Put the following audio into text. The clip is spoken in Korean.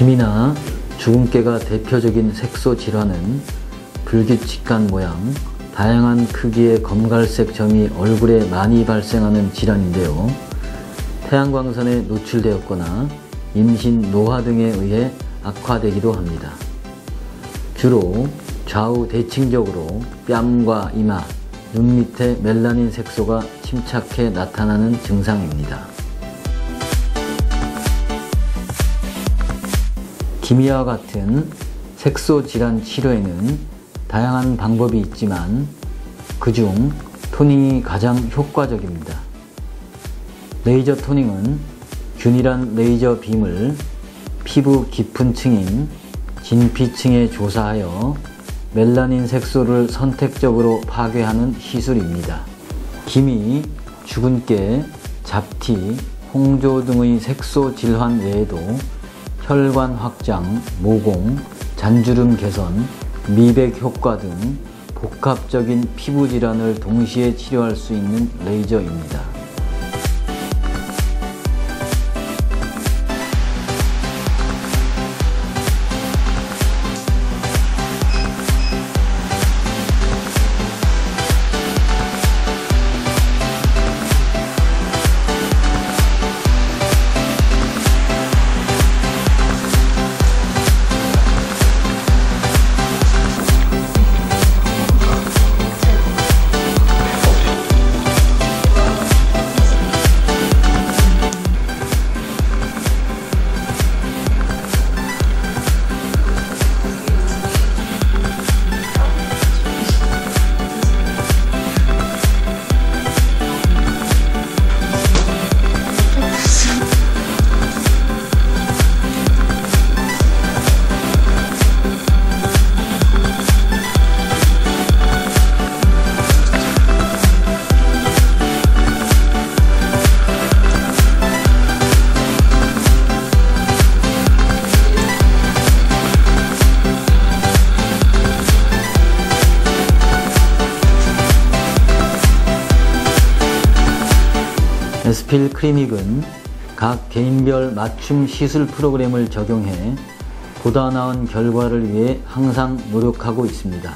김이나 주근깨가 대표적인 색소 질환은 불규칙한 모양, 다양한 크기의 검갈색 점이 얼굴에 많이 발생하는 질환인데요. 태양광선에 노출되었거나 임신, 노화 등에 의해 악화되기도 합니다. 주로 좌우 대칭적으로 뺨과 이마, 눈 밑에 멜라닌 색소가 침착해 나타나는 증상입니다. 기미와 같은 색소 질환 치료에는 다양한 방법이 있지만 그중 토닝이 가장 효과적입니다. 레이저 토닝은 균일한 레이저 빔을 피부 깊은 층인 진피층에 조사하여 멜라닌 색소를 선택적으로 파괴하는 시술입니다. 기미, 주근깨, 잡티, 홍조 등의 색소 질환 외에도 혈관 확장, 모공, 잔주름 개선, 미백 효과 등 복합적인 피부 질환을 동시에 치료할 수 있는 레이저입니다. 에스필 클리닉은 각 개인별 맞춤 시술 프로그램을 적용해 보다 나은 결과를 위해 항상 노력하고 있습니다.